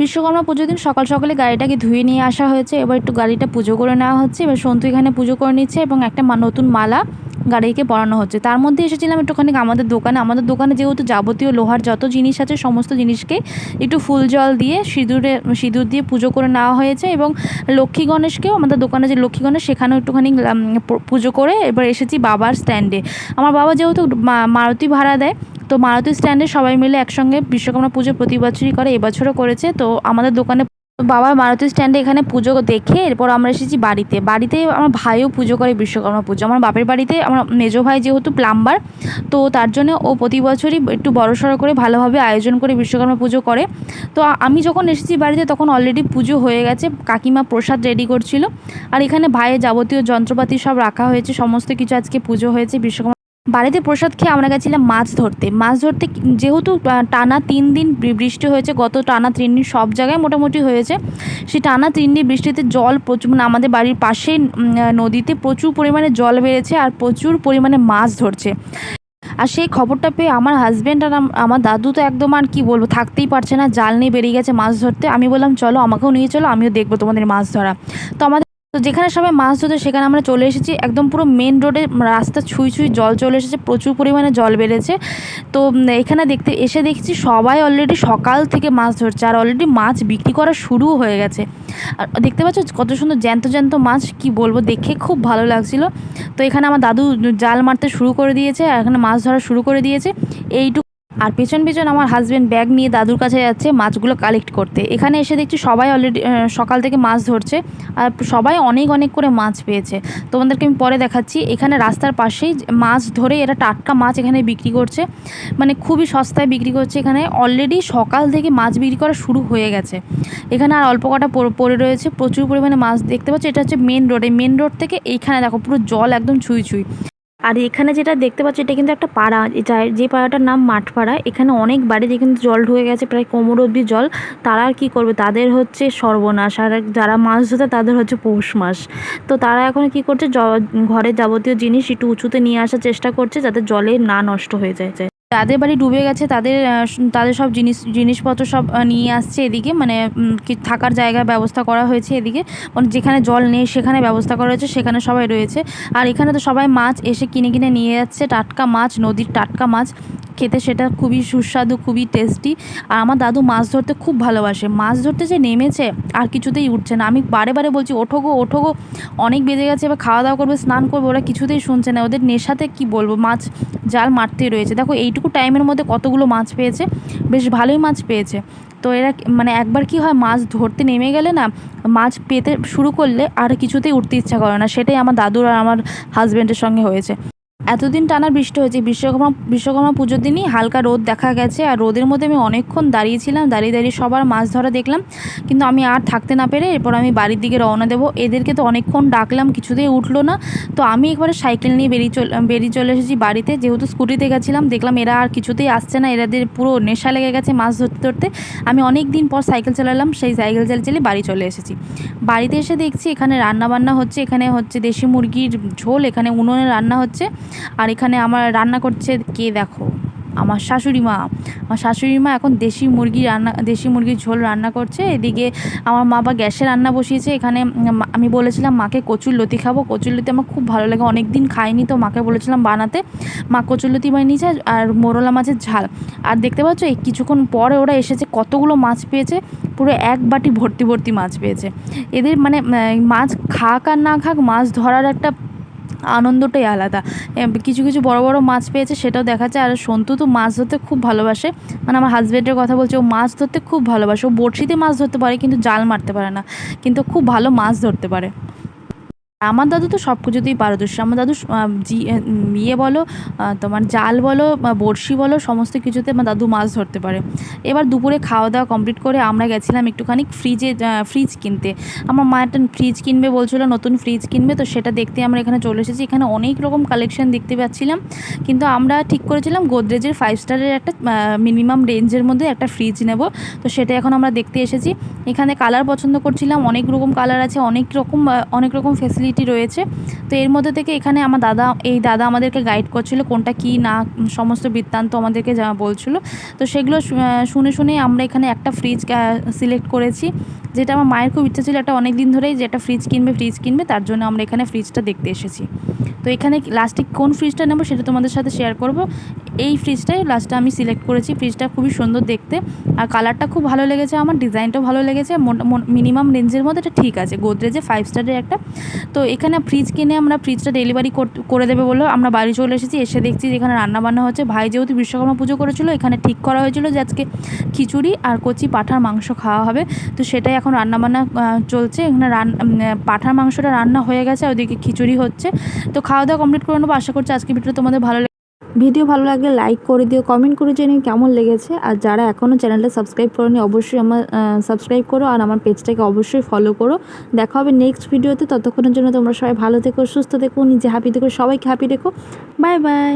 বিশ্বকর্মা পুজোর দিন সকাল সকালে গাড়িটাকে ধুয়ে নিয়ে আসা হয়েছে। এবার একটু গাড়িটা পুজো করে নেওয়া হচ্ছে। এবার সন্তু এখানে পুজো করে নিচ্ছে এবং একটা নতুন মালা গাড়িকে পরানো হচ্ছে। তার মধ্যে এসেছিলাম একটুখানি আমাদের দোকানে। আমাদের দোকানে যেহেতু যাবতীয় লোহার যত জিনিস আছে, সমস্ত জিনিসকে একটু ফুল জল দিয়ে সিঁদুরে সিঁদুর দিয়ে পুজো করে নেওয়া হয়েছে এবং লক্ষ্মী গণেশকেও আমাদের দোকানে যে লক্ষ্মী গণেশ, সেখানেও একটুখানি পুজো করে এবার এসেছি বাবার স্ট্যান্ডে আমার বাবা যেহেতু মারুতি ভাড়া দেয় তো মারুতি স্ট্যান্ডে সবাই মিলে একসঙ্গে বিশ্বকর্মা পুজো প্রতি বছরই করে, এবছরও করেছে। তো আমাদের দোকানে বাবা মারুতি স্ট্যান্ডে এখানে পুজো দেখে এরপর আমরা এসেছি বাড়িতে। বাড়িতে আমার ভাইও পুজো করে বিশ্বকর্মা পুজো। আমার বাপের বাড়িতে আমার মেজো ভাই যেহেতু প্লাম্বার, তো তার জন্য ও প্রতি বছরই একটু বড়সড় করে ভালোভাবে আয়োজন করে বিশ্বকর্মা পুজো করে। তো আমি যখন এসেছি বাড়িতে তখন অলরেডি পুজো হয়ে গেছে, কাকিমা প্রসাদ রেডি করছিল। আর এখানে ভাইয়ের যাবতীয় যন্ত্রপাতি সব রাখা হয়েছে, সমস্ত কিছু আজকে পুজো হয়েছে বিশ্বকর্মা বাড়িতে প্রসাদ খেয়ে আমরা গেছিলাম মাছ ধরতে। মাছ ধরতে যেহেতু টানা তিন দিন বৃষ্টি হয়েছে গত টানা তিন দিন সব জায়গায় মোটামুটি হয়েছে সেই টানা তিন দিন বৃষ্টিতে জল প্রচুর মানে আমাদের বাড়ির আহ, নদীতে প্রচুর পরিমাণে জল বেড়েছে আর প্রচুর পরিমাণে মাছ ধরছে। আর সেই খবরটা পেয়ে আমার হাজব্যান্ড আর আমার দাদু তো একদম আর কি বলব থাকতেই পারছে না জাল নিয়ে বেরিয়ে গেছে মাছ ধরতে। আমি বললাম চলো আমাকেও নিয়ে চলো আমিও দেখব তোমাদের মাছ ধরা। তো আমাদের তো যেখানে সবাই মাছ ধরতে, সেখানে আমরা চলে এসেছি। একদম পুরো মেন রোডে রাস্তা ছুঁই ছুঁই জল চলে এসেছে, প্রচুর পরিমাণে জল বেড়েছে। তো এখানে দেখতে, এসে দেখছি সবাই অলরেডি সকাল থেকে মাছ ধরছে, আর অলরেডি মাছ বিক্রি করা শুরুও হয়ে গেছে। আর দেখতে পাচ্ছ কত সুন্দর জ্যান্ত জ্যান্ত মাছ, কি বলব, দেখে খুব ভালো লাগছিল। তো এখানে আমার দাদু জাল মারতে শুরু করে দিয়েছে, আর এখানে মাছ ধরা শুরু করে দিয়েছে। এইটুকু আর পেছন পেছন আমার হাজব্যান্ড ব্যাগ নিয়ে দাদুর কাছে যাচ্ছে, মাছগুলো কালেক্ট করতে। এখানে এসে দেখছি সবাই অলরেডি সকাল থেকে মাছ ধরছে, আর সবাই অনেক অনেক করে মাছ পেয়েছে। তোমাদেরকে আমি পরে দেখাচ্ছি, এখানে রাস্তার পাশেই মাছ ধরে এরা টাটকা মাছ এখানে বিক্রি করছে মানে খুবই সস্তায় বিক্রি করছে এখানে। অলরেডি সকাল থেকে মাছ বিক্রি করা শুরু হয়ে গেছে। এখানে আর অল্প কটা পড়ে- রয়েছে, প্রচুর পরিমাণে মাছ দেখতে পাচ্ছি, এটা হচ্ছে মেন রোডে মেন রোড থেকে এইখানে দেখো পুরো জল একদম ছুঁই ছুঁই। আর এখানে যেটা দেখতে পাচ্ছি, এটা কিন্তু একটা পাড়া। যে পাড়াটার নাম মাঠপাড়া, এখানে অনেক বাড়িতে কিন্তু জল ঢুকে গেছে, প্রায় কোমর অব্দি জল। তারা আর কী করবে? তাদের হচ্ছে সর্বনাশ। আর যারা মাছ ধরতে তাদের হচ্ছে পৌষ মাস। তো তারা এখন কি করছে ঘরের যাবতীয় জিনিস একটু উঁচুতে নিয়ে আসার চেষ্টা করছে, যাতে জলে না নষ্ট হয়ে যায়। যাদের বাড়ি ডুবে গেছে, তাদের তাদের সব জিনিস, জিনিসপত্র সব নিয়ে আসছে এদিকে মানে থাকার জায়গার ব্যবস্থা করা হয়েছে এদিকে। মানে যেখানে জল নেই, সেখানে ব্যবস্থা করা হয়েছে, সেখানে সবাই রয়েছে। আর এখানে তো সবাই মাছ এসে কিনে কিনে নিয়ে যাচ্ছে। টাটকা মাছ, নদীর টাটকা মাছ। খেতে সেটা খুবই সুস্বাদু, খুবই টেস্টি আর আমার দাদু মাছ ধরতে খুব ভালোবাসে। মাছ ধরতে যে নেমেছে, আর কিছুতেই উঠছে না। আমি বারে বারে বলছি, ওঠো গো ওঠো গো। অনেক বেজে গেছে, এবার খাওয়া দাওয়া করবে, স্নান করবে, ওরা কিছুতেই শুনছে না। ওদের নেশাতে কি বলব? মাছ জাল মারতেই রয়েছে। দেখো, এইটুকু টাইমের মধ্যে কতগুলো মাছ পেয়েছে? বেশ ভালোই মাছ পেয়েছে। তো এরা মানে একবার কি হয়, মাছ ধরতে নেমে গেলে না, মাছ পেতে শুরু করলে আর কিছুতেই উঠতে ইচ্ছা করে না। সেটাই আমার দাদুর আর আমার হাজব্যান্ডের সঙ্গে হয়েছে। এতদিন টানা বৃষ্টি হয়েছে। বিশ্বকর্মা বিশ্বকর্মা পুজোর দিনই হালকা রোদ দেখা গেছে আর রোদের মধ্যে আমি অনেকক্ষণ দাঁড়িয়েছিলাম, দাঁড়িয়ে দাঁড়িয়ে সবার মাছ ধরা দেখলাম। কিন্তু আমি আর থাকতে না পেরে এরপর আমি বাড়ির দিকে রওনা দেবো। এদেরকে তো অনেকক্ষণ ডাকলাম, কিছুতেই উঠল না। তো আমি একবারে সাইকেল নিয়ে বেরিয়ে চল, বেরিয়ে চলে এসেছি বাড়িতে। যেহেতু স্কুটিতে গেছিলাম, দেখলাম এরা আর কিছুতেই আসছে না। এরাদের পুরো নেশা লেগে গেছে মাছ ধরতে ধরতে। আমি অনেক দিন পর সাইকেল চালালাম, সেই সাইকেল চালিয়ে চালিয়ে বাড়ি চলে এসেছি। বাড়িতে এসে দেখছি এখানে রান্না বান্না হচ্ছে, এখানে হচ্ছে দেশি মুরগির ঝোল, এখানে উনুনে রান্না হচ্ছে। আর এখানে আমার রান্না করছে কে দেখো? আমার শাশুড়ি মা। আমার শাশুড়ি মা এখন দেশি মুরগি রান্না, দেশি মুরগির ঝোল রান্না করছে। এদিকে আমার মা বা গ্যাসে রান্না বসিয়েছে। এখানে আমি বলেছিলাম, মাকে কচুর লতি খাব। কচুর লতি আমার খুব ভালো লাগে। অনেক দিন খাইনি তো মাকে বলেছিলাম বানাতে। মা কচুর লতি বানিয়েছে আর মোরলা মাছের ঝাল। আর দেখতে পাচ্ছ, এই কিছুক্ষণ পরে ওরা এসেছে, কতগুলো মাছ পেয়েছে। পুরো এক বাটি ভর্তি ভর্তি মাছ পেয়েছে। এদের মানে মাছ খাক আর না খাক, মাছ ধরার একটা আনন্দটাই আলাদা। কিছু কিছু বড় বড় মাছ পেয়েছে, সেটাও দেখা যায়। আর সন্তু তো মাছ ধরতে খুব ভালোবাসে। মানে আমার হাজব্যান্ডের কথা বলছে, ও মাছ ধরতে খুব ভালোবাসে। ও বড়শিতে মাছ ধরতে পারে, কিন্তু জাল মারতে পারে না। কিন্তু খুব ভালো মাছ ধরতে পারে। আমার দাদু তো সব কিছুতেই পারদর্শী। আমার দাদু জি ইয়ে বলো তোমার জাল বলো বড়শি বলো, সমস্ত কিছুতে আমার দাদু মাছ ধরতে পারে। এবার দুপুরে খাওয়া দাওয়া কমপ্লিট করে আমরা গেছিলাম একটুখানি ফ্রিজে ফ্রিজ কিনতে। আমার মা একটা ফ্রিজ কিনবে বলছিল, নতুন ফ্রিজ কিনবে, তো সেটা দেখতে আমরা এখানে চলে এসেছি। এখানে অনেক রকম কালেকশন দেখতে পাচ্ছিলাম। কিন্তু আমরা ঠিক করেছিলাম গোদরেজের ফাইভ স্টারের একটা মিনিমাম রেঞ্জের মধ্যে একটা ফ্রিজ নেব। তো সেটা এখন আমরা দেখতে এসেছি। এখানে কালার পছন্দ করছিলাম, অনেক রকম কালার আছে, অনেক রকম অনেক রকম ফেসিলিটি ফ্যাসিলিটি রয়েছে। তো এর মধ্যে থেকে এখানে আমার দাদা, এই দাদা আমাদেরকে গাইড করছিল কোনটা কি না, সমস্ত বৃত্তান্ত আমাদেরকে যা বলছিল। তো সেগুলো শুনে শুনে আমরা এখানে একটা ফ্রিজ সিলেক্ট করেছি। যেটা আমার মায়ের খুব ইচ্ছা ছিল একটা অনেক দিন ধরেই যে একটা ফ্রিজ কিনবে ফ্রিজ কিনবে, তার জন্য আমরা এখানে ফ্রিজটা দেখতে এসেছি। তো এখানে লাস্টে কোন ফ্রিজটা নেব সেটা তোমাদের সাথে শেয়ার করব। এই ফ্রিজটাই লাস্টে আমি সিলেক্ট করেছি। ফ্রিজটা খুবই সুন্দর দেখতে। আর কালারটা খুব ভালো লেগেছে আমার ডিজাইনটাও ভালো লেগেছে। মিনিমাম রেঞ্জের মধ্যে এটা ঠিক আছে, গোদরেজে ফাইভ স্টারের একটা। তো এখানে ফ্রিজ কিনে আমরা ফ্রিজটা ডেলিভারি করে দেবে বলে আমরা বাড়ি চলে এসেছি, এসে দেখছি যে এখানে রান্না বান্না হচ্ছে। ভাই যেহেতু বিশ্বকর্মা পুজো করেছিল, এখানে ঠিক করা হয়েছিল যে আজকে খিচুড়ি আর কচি পাঠার মাংস খাওয়া হবে। তো সেটাই এখন রান্নাবান্না চলছে। এখানে রান পাঠার মাংসটা রান্না হয়ে গেছে ওদিকে খিচুড়ি হচ্ছে। তো খাওয়া দাওয়া কমপ্লিট করে নেব। আশা করছি আজকে ভিডিও তোমাদের ভালো ভিডিও ভালো লাগলে লাইক করে দিও কমেন্ট করে জানিও কেমন লেগেছে। আর যারা এখনও চ্যানেলটা সাবস্ক্রাইব করোনি, অবশ্যই আমার সাবস্ক্রাইব করো, আর আমার পেজটাকে অবশ্যই ফলো করো। দেখা হবে নেক্সট ভিডিওতে। ততক্ষণের জন্য তোমরা সবাই ভালো থেকো, সুস্থ থেকো, নিজে হ্যাপি থেকো, সবাইকে হ্যাপি রেখো। Bye bye